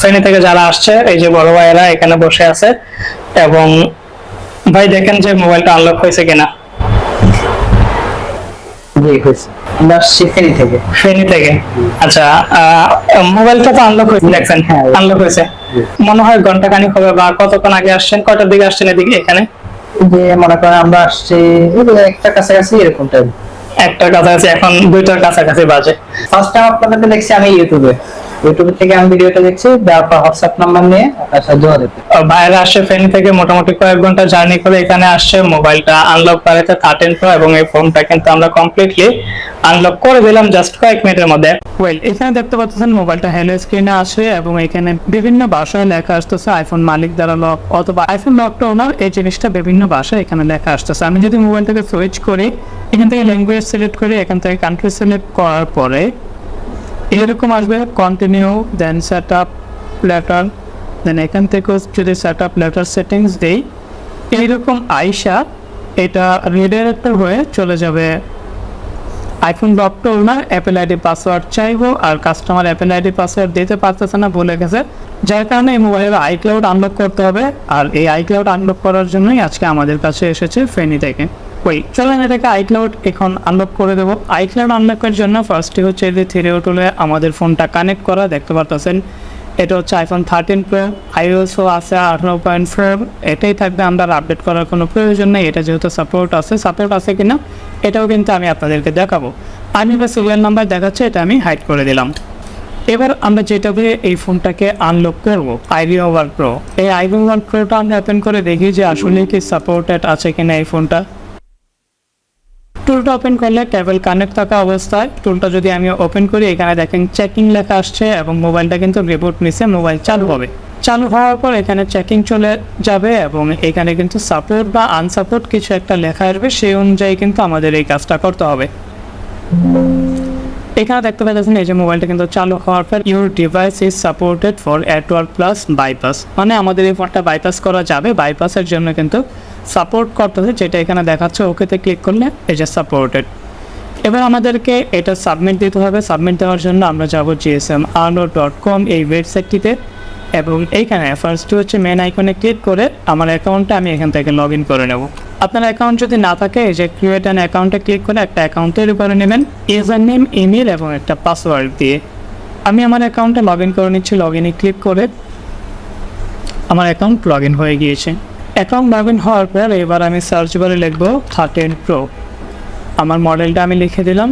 ফেনী থেকে যারা আসছে এই যে বড় ভাইয়েরা এখানে বসে আছে এবং ভাই দেখেন যে মোবাইলটা আনলক হয়েছে কিনা। জি হয়েছে। আমরা ফেনী থেকে। ফেনী থেকে। আচ্ছা মোবাইলটা তো আনলক হয়েছে দেখছেন? হ্যাঁ। আনলক হয়েছে। মনে হয় ঘণ্টা খানিক হবে বা কতক্ষণ আগে আসছেন? কটার দিকে আসছেন এদিকে এখানে? যে মনে করেন আমরা আসছি একটা কাছাকাছি এরকম টাইম একটা কাছাকাছি এখন দুইটার কাছাকাছি বাজে। ফার্স্ট টাইম আপনাদেরকে দেখছি আমি ইউটিউবে। ইউটিউব থেকে আমি ভিডিওটা দেখছি তারপর হোয়াটসঅ্যাপ নাম্বার নিয়ে আপনার সাথে যোগাযোগ ভাইয়েরা আসছে ফেনী থেকে মোটামুটি কয়েক ঘণ্টা জার্নি করে এখানে আসছে মোবাইলটা আনলক করাতে থার্টিন প্রো এবং এই ফোনটা কিন্তু আমরা কমপ্লিটলি আনলক করে দিলাম জাস্ট কয়েক মিনিটের মধ্যে। ওয়েল এখানে দেখতে পাচ্ছেন মোবাইলটা হ্যালো স্ক্রিনে আসে এবং এখানে বিভিন্ন ভাষায় লেখা আসতেছে আইফোন মালিক দ্বারা লক অথবা আইফোন লকটা ওনার এই জিনিসটা বিভিন্ন ভাষায় এখানে লেখা আসতেছে। আমি যদি মোবাইলটাকে সুইচ করি এখান থেকে ল্যাঙ্গুয়েজ সিলেক্ট করি এখান থেকে কান্ট্রি সিলেক্ট করার পরে এরকম আসবে continue then set up later then এখান থেকেও যদি সেট আপ লেটার সেটিংস দেই, এইরকম আইসা এটা রিডাইরেক্টর হয়ে চলে যাবে। আইফোন ডক্টর না অ্যাপেল আইডি পাসওয়ার্ড চাইব, আর কাস্টমার অ্যাপেল আইডি পাসওয়ার্ড দিতে পারতেছে না বলে গেছে। যার কারণে এই মোবাইলের আইক্লাউড আনলক করতে হবে, আর এই আইক্লাউড আনলক করার জন্যই আজকে আমাদের কাছে এসেছে ফেনি থেকে। ওই চলেন এটাকে আইক্লাউড এখন আনলক করে দেবো। আইক্লাউড আনলকের জন্য ফার্স্টে হচ্ছে যে থ্রি টুলে আমাদের ফোনটা কানেক্ট করা, দেখতে পারতেছেন? এটা হচ্ছে আইফোন থার্টিন প্রো আইওএসও আছে আঠারো পয়েন্ট ফোর এটাই থাকবে আমরা আপডেট করার কোনো প্রয়োজন নেই, এটা যেহেতু সাপোর্ট আছে। সাপোর্ট আছে কিনা, এটাও কিন্তু আমি আপনাদেরকে দেখাবো। আমি এবার সিরিয়াল নাম্বার দেখাচ্ছে, এটা আমি হাইড করে দিলাম। এবার আমরা যেটা দিয়ে এই ফোনটাকে আনলক করব আইডি ওভার প্রো এই আইডি ওভার প্রোটা আমরা ওপেন করে দেখি যে আসলে কি সাপোর্টেড আছে কিনা এই ফোনটা টুলটা ওপেন করলে কেবল কানেক্ট থাকা অবস্থায় টুলটা যদি আমি ওপেন করি, এখানে দেখেন চেকিং লেখা আসছে এবং মোবাইলটা কিন্তু রিপোর্ট নিচে মোবাইল চালু হবে। চালু হওয়ার পর এখানে চেকিং চলে যাবে এবং এখানে কিন্তু সাপোর্ট বা আনসাপোর্ট কিছু একটা লেখা আসবে, সেই অনুযায়ী কিন্তু আমাদের এই কাজটা করতে হবে। এখানে দেখতে পাচ্ছেন এই যে মোবাইলটা কিন্তু চালু হওয়ার পর your device is supported for network plus bypass মানে আমাদের এই ফোনটা বাইপাস করা যাবে বাইপাসের জন্য কিন্তু সাপোর্ট করতেছে, যেটা এখানে দেখাচ্ছে। ওকেতে ক্লিক করলে এই যে সাপোর্টেড এবার আমাদেরকে এটা সাবমিট দিতে হবে। সাবমিট দেওয়ার জন্য আমরা যাব জিএসএম আর্নো ডট কম এই ওয়েবসাইটটিতে এবং এইখানে ফার্স্ট হচ্ছে মেন আইকনে ক্লিক করে আমার অ্যাকাউন্টটা আমি এখান থেকে লগ ইন করে নেব। আপনার অ্যাকাউন্ট যদি না থাকে যে ক্রিয়েট অ্যান অ্যাকাউন্টে ক্লিক করে একটা অ্যাকাউন্টের উপরে নেবেন ইউজার নেম ইমেল এবং একটা পাসওয়ার্ড দিয়ে। আমি আমার অ্যাকাউন্টে লগ ইন করে নিচ্ছি লগ ইনে ক্লিক করে আমার অ্যাকাউন্ট লগ ইন হয়ে গিয়েছে। অ্যাকাউন্ট লগ ইন হওয়ার পর এবার আমি সার্চ বারে লিখব থার্টিন প্রো আমার মডেলটা আমি লিখে দিলাম।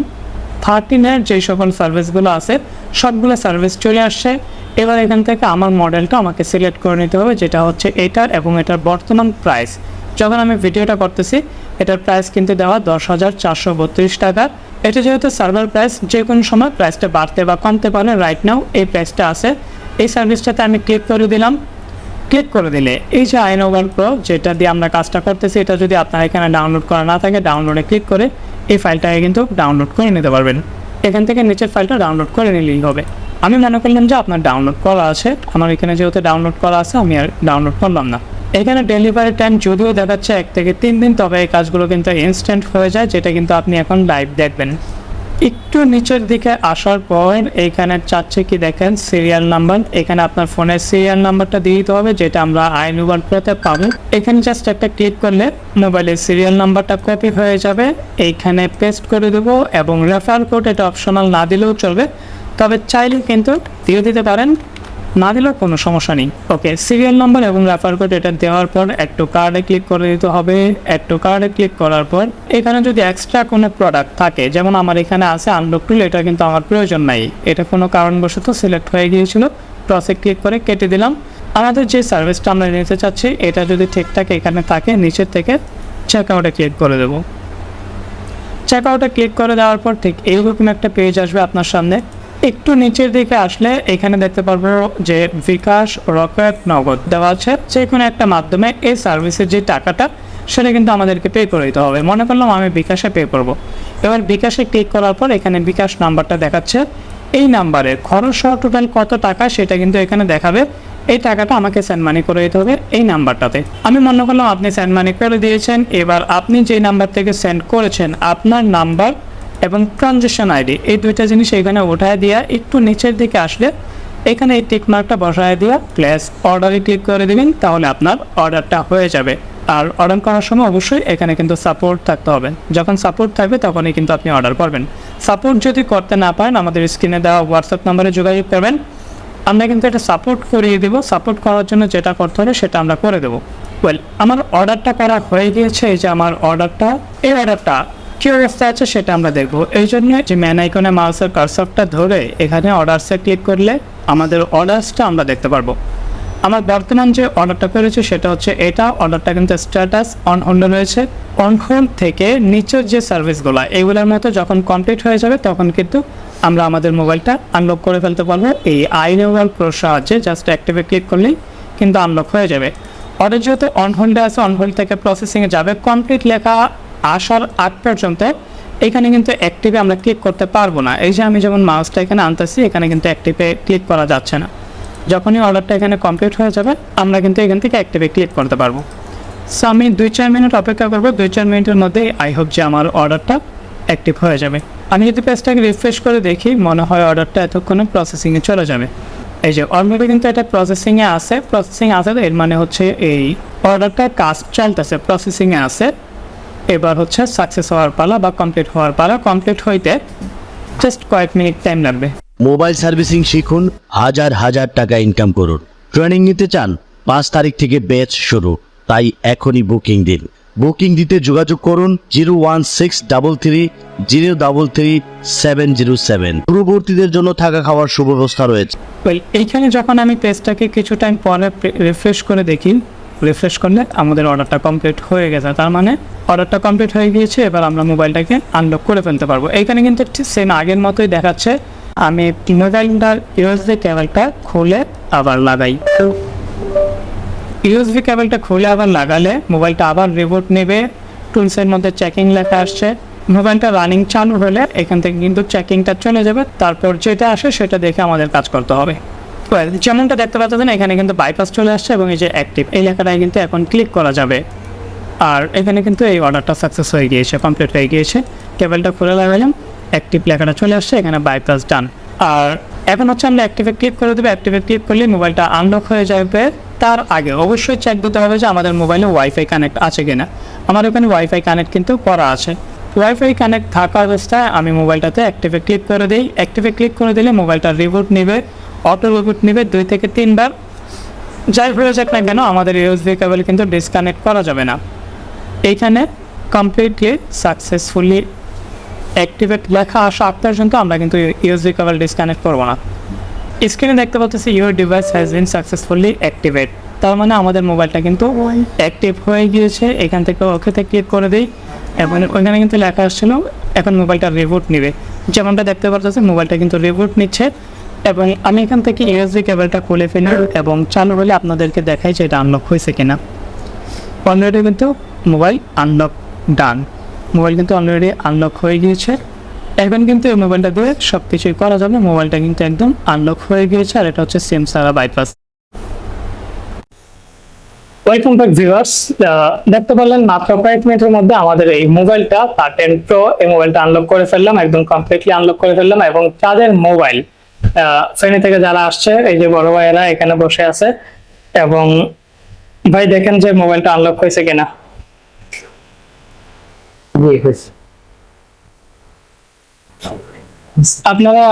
থার্টিনের যে সকল সার্ভিসগুলো আছে, সবগুলো সার্ভিস চলে আসছে। এবার এখান থেকে আমার মডেলটা আমাকে সিলেক্ট করে নিতে হবে, যেটা হচ্ছে এটার এবং এটার বর্তমান প্রাইস যখন আমি ভিডিওটা করতেছি, এটার প্রাইস কিন্তু দেওয়া দশ হাজার চারশো বত্রিশ টাকা। এটা যেহেতু সার্ভার প্রাইস যে কোনো সময় প্রাইসটা বাড়তে বা কমতে পারে রাইট নাও এই প্রাইসটা আছে। এই সার্ভিসটাতে আমি ক্লিক করে দিলাম। ক্লিক করে দিলে এই যে আইন ওভার প্রো যেটা দিয়ে আমরা কাজটা করতেছি, এটা যদি আপনার এখানে ডাউনলোড করা না থাকে ডাউনলোডে ক্লিক করে এই ফাইলটাকে কিন্তু ডাউনলোড করে নিতে পারবেন। এখান থেকে নিচের ফাইলটা ডাউনলোড করে নিলেই হবে। আমি মনে করলাম যে আপনার ডাউনলোড করা আছে। আমার এখানে যেহেতু ডাউনলোড করা আছে, আমি আর ডাউনলোড করলাম না। এখানে ডেলিভারি টাইম যদিও দেখাচ্ছে এক থেকে তিন দিন, তবে এই কাজগুলো কিন্তু ইনস্ট্যান্ট হয়ে যায়, যেটা কিন্তু আপনি এখন লাইভ দেখবেন। একটু নিচের দিকে আসার পর এইখানে চাচ্ছে কি দেখেন সিরিয়াল নাম্বার এখানে আপনার ফোনের সিরিয়াল নাম্বারটা দিয়ে দিতে হবে, যেটা আমরা আই মোবাইল পেতে পাবো এখানে জাস্ট একটা ক্লিক করলে মোবাইলের সিরিয়াল নাম্বারটা কপি হয়ে যাবে। এইখানে পেস্ট করে দেবো এবং রেফার কোড এটা অপশনাল না দিলেও চলবে। তবে চাইলে কিন্তু দিয়ে দিতে পারেন। না দিলেও কোনো সমস্যা নেই। ওকে সিরিয়াল নাম্বার এবং রেফার কোড এটা দেওয়ার পর একটু কার্ডে ক্লিক করে দিতে হবে। একটু কার্ডে ক্লিক করার পর এখানে যদি এক্সট্রা কোনো প্রোডাক্ট থাকে, যেমন আমার এখানে আছে আনলক টুল এটা কিন্তু আমার প্রয়োজন নাই। এটা কোনো কারণবশত সিলেক্ট হয়ে গিয়েছিল। ক্রসে ক্লিক করে কেটে দিলাম। আমাদের যে সার্ভিসটা আমরা নিতে চাচ্ছি, এটা যদি ঠিকঠাক এখানে থাকে, নিচের থেকে চেক আউটে ক্লিক করে দেবো। চেক আউটে ক্লিক করে দেওয়ার পর ঠিক এইরকম একটা পেজ আসবে আপনার সামনে। একটু নিচের দিকে আসলে এখানে দেখতে পারব যে বিকাশ, রকেট, নগদ দেওয়া আছে। যে কোনো একটা মাধ্যমে এই সার্ভিসের যে টাকাটা, সেটা কিন্তু আমাদেরকে পে করে দিতে হবে। মনে করলাম আমি বিকাশে পে করব। এবার বিকাশে ক্লিক করার পর এখানে বিকাশ নাম্বারটা দেখাচ্ছে। এই নাম্বারে খরচ সহ টোটাল কত টাকা, সেটা কিন্তু এখানে দেখাবে। এই টাকাটা আমাকে সেন্ড মানি করে দিতে হবে এই নাম্বারটাতে। আমি মনে করলাম আপনি সেন্ড মানি করে দিয়েছেন। এবার আপনি যে নাম্বার থেকে সেন্ড করেছেন, আপনার নাম্বার এবং ট্রানজেকশন আইডি এই দুইটা জিনিস এখানে উঠায় দিয়ে একটু নিচের দিকে আসলে এখানে এই টিক মার্কটা বসায় দিয়ে প্লেস অর্ডারে ক্লিক করে দিবেন, তাহলে আপনার অর্ডারটা হয়ে যাবে। আর অর্ডার করার সময় অবশ্যই এখানে কিন্তু সাপোর্ট থাকতে হবে। যখন সাপোর্ট থাকবে তখনই কিন্তু আপনি অর্ডার করবেন। সাপোর্ট যদি করতে না পারেন, আমাদের স্ক্রিনে দেওয়া হোয়াটসঅ্যাপ নাম্বারে যোগাযোগ করবেন। আমরা কিন্তু এটা সাপোর্ট করিয়ে দেবো। সাপোর্ট করার জন্য যেটা করতে হবে সেটা আমরা করে দেবো। ওয়েল আমার অর্ডারটা করা হয়ে গিয়েছে, এই যে আমার অর্ডারটা এই অর্ডারটা কি অবস্থায় আছে সেটা আমরা দেখব। এই জন্য যে ম্যান আইকনে মাউসের কারসরটা ধরে এখানে অর্ডারসে ক্লিক করলে আমাদের অর্ডার্সটা আমরা দেখতে পারব। আমার বর্তমান যে অর্ডারটা করেছে সেটা হচ্ছে এটা। অর্ডারটা কিন্তু স্ট্যাটাস অন হোল্ড রয়েছে। অন হোল্ড থেকে নিচের যে সার্ভিসগুলো এগুলোর মতো যখন কমপ্লিট হয়ে যাবে তখন কিন্তু আমরা আমাদের মোবাইলটা আনলক করে ফেলতে পারব। এই আই মোবাইল প্রোর সাহায্যে জাস্ট অ্যাক্টিভে ক্লিক করলেই কিন্তু আনলক হয়ে যাবে। অর্ডার যেহেতু অন হোল্ডে আছে অন হোল্ড থেকে প্রসেসিংয়ে যাবে। কমপ্লিট লেখা আসার আগ পর্যন্ত এখানে কিন্তু অ্যাক্টিভে আমরা ক্লিক করতে পারব না। এই যে আমি যেমন মাউসটা এখানে আনতেছি, এখানে কিন্তু অ্যাক্টিভে ক্লিক করা যাচ্ছে না। যখনই অর্ডারটা এখানে কমপ্লিট হয়ে যাবে, আমরা কিন্তু এখান থেকে অ্যাক্টিভে ক্লিক করতে পারব। সো আমি দুই চার মিনিট অপেক্ষা করব, দুই চার মিনিটের মধ্যে আই হোপ যে আমার অর্ডারটা অ্যাক্টিভ হয়ে যাবে। আমি যদি পেজটাকে রিফ্রেশ করে দেখি, মনে হয় অর্ডারটা এতক্ষণে প্রসেসিংয়ে চলে যাবে। এই যে অলরেডি কিন্তু এটা প্রসেসিংয়ে আছে। প্রসেসিং আছে তো, এর মানে হচ্ছে এই অর্ডারটা কাজ চলতেছে প্রসেসিংয়ে আছে। এবার হচ্ছে সাকসেস হওয়ার পালা বা কমপ্লিট হওয়ার পালা। কমপ্লিট হইতে জাস্ট কয়েক মিনিট টাইম লাগবে। মোবাইল সার্ভিসিং শিখুন হাজার হাজার টাকা ইনকাম করুন। ট্রেনিং নিতে চান পাঁচ তারিখ থেকে ব্যাচ শুরু। তাই এখনই বুকিং দিন। বুকিং দিতে যোগাযোগ করুন zero one six double three zero double three seven zero seven. পূর্ববর্তীদের জন্য থাকা খাওয়ার সুব্যবস্থা রয়েছে। এইখানে যখন আমি পেজটাকে কিছু টাইম পরে রিফ্রেশ করে দেখি রিফ্রেশ করলে আমাদের অর্ডারটা কমপ্লিট হয়ে গেছে। তার মানে অর্ডারটা কমপ্লিট হয়ে গিয়েছে, এবার আমরা মোবাইলটাকে আনলক করে ফেলতে পারব। এইখানে কিন্তু সেম আগের মতোই দেখাচ্ছে। আমি মোবাইলটার ইউএসবি কেবলটা খুলে আবার লাগাই। ইউএসবি কেবলটা খুলে আবার লাগালে মোবাইলটা আবার রিবোট নেবে। টুলসের মধ্যে চেকিং লেখা আসছে। মোবাইলটা রানিং চালু হলে এখান থেকে কিন্তু চেকিংটা চলে যাবে। তারপর যেটা আসে সেটা দেখে আমাদের কাজ করতে হবে। Well, যেমনটা দেখতে পাচ্ছেন এখানে কিন্তু বাইপাস চলে আসছে এবং এই যে অ্যাক্টিভ এই লেখাটায় কিন্তু এখন ক্লিক করা যাবে। আর এখানে কিন্তু এই অর্ডারটা সাকসেস হয়ে গিয়েছে কমপ্লিট হয়ে গিয়েছে। কেবলটা খুলে লাগালাম অ্যাক্টিভ লেখাটা চলে আসছে এখানে বাইপাস ডান আর এখন হচ্ছে আমরা অ্যাক্টিভে ক্লিক করে দেবো। অ্যাক্টিভে ক্লিক করলে মোবাইলটা আনলক হয়ে যাবে। তার আগে অবশ্যই চেক দিতে হবে যে আমাদের মোবাইলে ওয়াইফাই কানেক্ট আছে কিনা। আমার ওখানে ওয়াইফাই কানেক্ট কিন্তু করা আছে। ওয়াইফাই কানেক্ট থাকা অবস্থায় আমি মোবাইলটাতে অ্যাক্টিভে ক্লিক করে দিই। অ্যাক্টিভে ক্লিক করে দিলে মোবাইলটা রিবুট নেবে। অটো রিবুট নেবে দুই থেকে তিনবার। যাই যাক না কেন, আমাদের ইউএসবি কেবল কিন্তু ডিসকানেক্ট করা যাবে না। এইখানে কমপ্লিটলি সাকসেসফুলি অ্যাক্টিভেট লেখা আসা আগ পর্যন্ত আমরা কিন্তু ইউএসবি কেবল ডিসকানেক্ট করব না। স্ক্রিনে দেখতে পাচ্ছি your device has been successfully activate তার মানে আমাদের মোবাইলটা কিন্তু অ্যাক্টিভ হয়ে গিয়েছে। এখান থেকে ওকেতে ক্লিক করে দিই। এবং ওইখানে কিন্তু লেখা আসছিল, এখন মোবাইলটা রিবুট নেবে। যেমনটা দেখতে পাচ্ছি মোবাইলটা কিন্তু রিবুট নিচ্ছে। এবং আমি এখান থেকে ইউএসবি কেবলটা খুলে ফেলি এবং চালু হলে আপনাদেরকে দেখাই যে এটা আনলক হয়েছে কিনা। অলরেডি কিন্তু মোবাইল আনলক ডান মোবাইল কিন্তু অলরেডি আনলক হয়ে গিয়েছে। এখন কিন্তু এই মোবাইলটা দিয়ে সব কিছুই করা যাবে। মোবাইলটা কিন্তু একদম আনলক হয়ে গিয়েছে আর এটা হচ্ছে সিম সারা বাইপাস ওয়েলকাম ব্যাক ভিউয়ার্স। দেখতে পারলেন মাত্র কয়েক মিনিটের মধ্যে আমাদের এই মোবাইলটা টেন প্রো এই মোবাইলটা আনলক করে ফেললাম, একদম কমপ্লিটলি আনলক করে ফেললাম এবং তাদের মোবাইল শ্রেণি থেকে যারা আসছে এই যে বড় ভাইয়েরা এখানে বসে আছে এবং ভাই দেখেন যে মোবাইলটা আনলক হয়েছে কিনা। আপনারা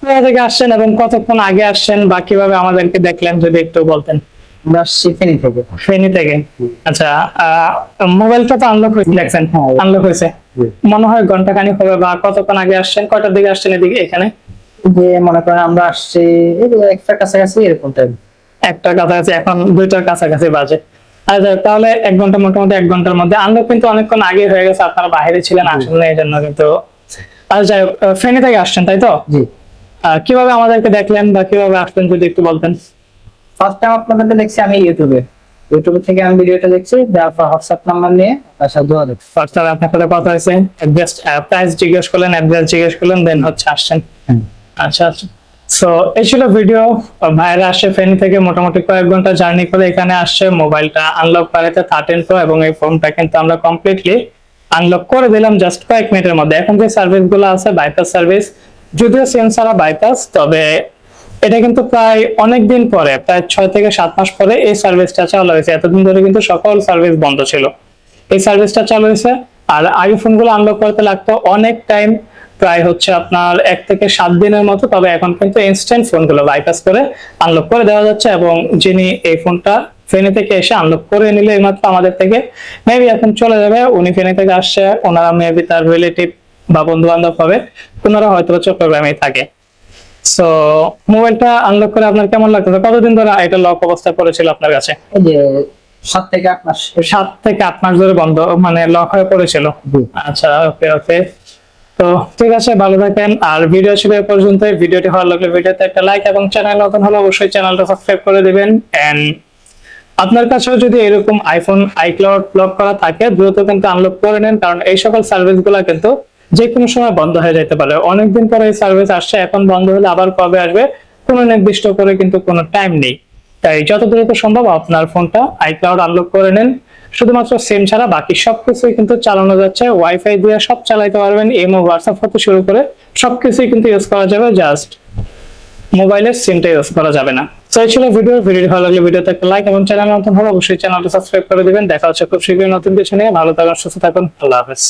কোথা থেকে আসছেন এবং কতক্ষণ আগে আসছেন বা কীভাবে আমাদেরকে দেখলেন যদি একটু বলতেন? ফেনী থেকে। ফেনী থেকে? আচ্ছা আহ, মোবাইলটা তো আনলক হয়েছে দেখছেন? হ্যাঁ। আনলক হয়েছে। মনে হয় ঘণ্টা খানিক হবে বা কতক্ষণ আগে আসছেন? কয়টার দিকে আসছেন এদিকে এখানে? যে মনে করেন আমরা আসছি একটা কাছাকাছি এরকম টাইম একটা কাছাকাছি এখন দুইটার কাছাকাছি বাজে। আচ্ছা তাহলে এক ঘণ্টা মোটামুটি এক ঘণ্টার মধ্যে। কিন্তু অনেকক্ষণ আগে হয়ে গেছে আপনারা বাইরে ছিলেন আসেন না এই জন্য কিন্তু। আচ্ছা যাই হোক, ফেনী থেকে আসছেন তাই তো? জি। কীভাবে আমাদেরকে দেখলেন বা কীভাবে আসলেন যদি একটু বলতেন? ফার্স্ট টাইম আপনাদের দেখছি আমি ইউটিউবে ইউটিউব থেকে আমি ভিডিওটা দেখছি দেওয়ার পর হোয়াটসঅ্যাপ নাম্বার নিয়ে তার সাথে যোগাযোগ। হোয়াটসঅ্যাপে আপনার সাথে কথা হয়েছে অ্যাড্রেস প্রাইস জিজ্ঞেস করলেন অ্যাড্রেস জিজ্ঞেস করলেন দেন হচ্ছে আসছেন। আচ্ছা আচ্ছা। সো এই ছিল ভিডিও ভাইরা আসে ফেনী থেকে মোটামুটি কয়েক ঘণ্টা জার্নি করে এখানে আসছে মোবাইলটা আনলক করাতে থার্টিন প্রো এবং এই ফোনটা কিন্তু আমরা কমপ্লিটলি আনলক করে দিলাম জাস্ট কয়েক মিনিটের মধ্যে। এখন যে সার্ভিসগুলো আছে বাইপাস সার্ভিস যদিও সেম সারা বাইপাস তবে এটা কিন্তু প্রায় অনেক দিন পরে, প্রায় ছয় থেকে সাত মাস পরে এই সার্ভিসটা চালু হয়েছে। এতদিন ধরে কিন্তু সকল সার্ভিস বন্ধ ছিল। এই সার্ভিসটা চালু হয়েছে, আর আইফোনগুলো আনলক করতে লাগতো অনেক টাইম প্রায় হচ্ছে আপনার এক থেকে সাত দিনের মতো তবে এখন কিন্তু ইনস্ট্যান্ট ফোনগুলো বাইপাস করে আনলক করে দেওয়া যাচ্ছে এবং যিনি এই ফোনটা ফেনী থেকে এসে আনলক করে নিলে এইমাত্র আমাদের থেকে মেবি এখন চলে যাবে উনি ফেনী থেকে আসছে ওনারা মেবি তার রিলেটিভ বা বন্ধু বান্ধব হবে ওনারা হয়তো চট্টগ্রামেই থাকে। সো মোবাইলটা আনলক করে আপনার কেমন লাগতেছে? কতদিন ধরে এটা লক অবস্থায় পড়েছিল আপনার কাছে? সাত থেকে আট মাস। সাত থেকে আট মাস ধরে বন্ধ মানে লক হয়ে পড়েছিল। আচ্ছা ওকে ওকে তো ঠিক আছে, ভালো থাকেন আর ভিডিও ছিল এ পর্যন্ত ভিডিওটি ভালো লাগলে ভিডিওতে একটা লাইক এবং চ্যানেল নতুন হলে অবশ্যই চ্যানেলটা সাবস্ক্রাইব করে দেবেন। এন্ড আপনার কাছেও যদি এরকম আইফোন আইক্লাউড ব্লক করা থাকে, দ্রুত কিন্তু আনলক করে নেন। কারণ এই সকল সার্ভিসগুলা কিন্তু যে কোনো সময় বন্ধ হয়ে যেতে পারে। অনেকদিন পরে এই সার্ভিস আসছে, এখন বন্ধ হলে আবার কবে আসবে, কোনো নির্দিষ্ট করে কিন্তু কোনো টাইম নেই। তাই যত দ্রুত সম্ভব আপনার ফোনটা আইক্লাউড আনলক করে নেন। শুধুমাত্র সিম ছাড়া বাকি সবকিছুই কিন্তু চালানো যাচ্ছে। ওয়াইফাই দিয়ে সব চালাইতে পারবেন। এমও হোয়াটসঅ্যাপ হতে শুরু করে সবকিছুই কিন্তু ইউজ করা যাবে। জাস্ট মোবাইলের সিমটা ইউজ করা যাবে না। তো এই ছিল ভিডিও ভিডিওটি ভালো লাগলে ভিডিওতে একটা লাইক এবং চ্যানেল নতুন হলে অবশ্যই চ্যানেলটা সাবস্ক্রাইব করে দিবেন। দেখা হচ্ছে খুব শীঘ্রই নতুন কিছু নিয়ে। ভালো থাকুন, সুস্থ থাকুন। আল্লাহ হাফেজ।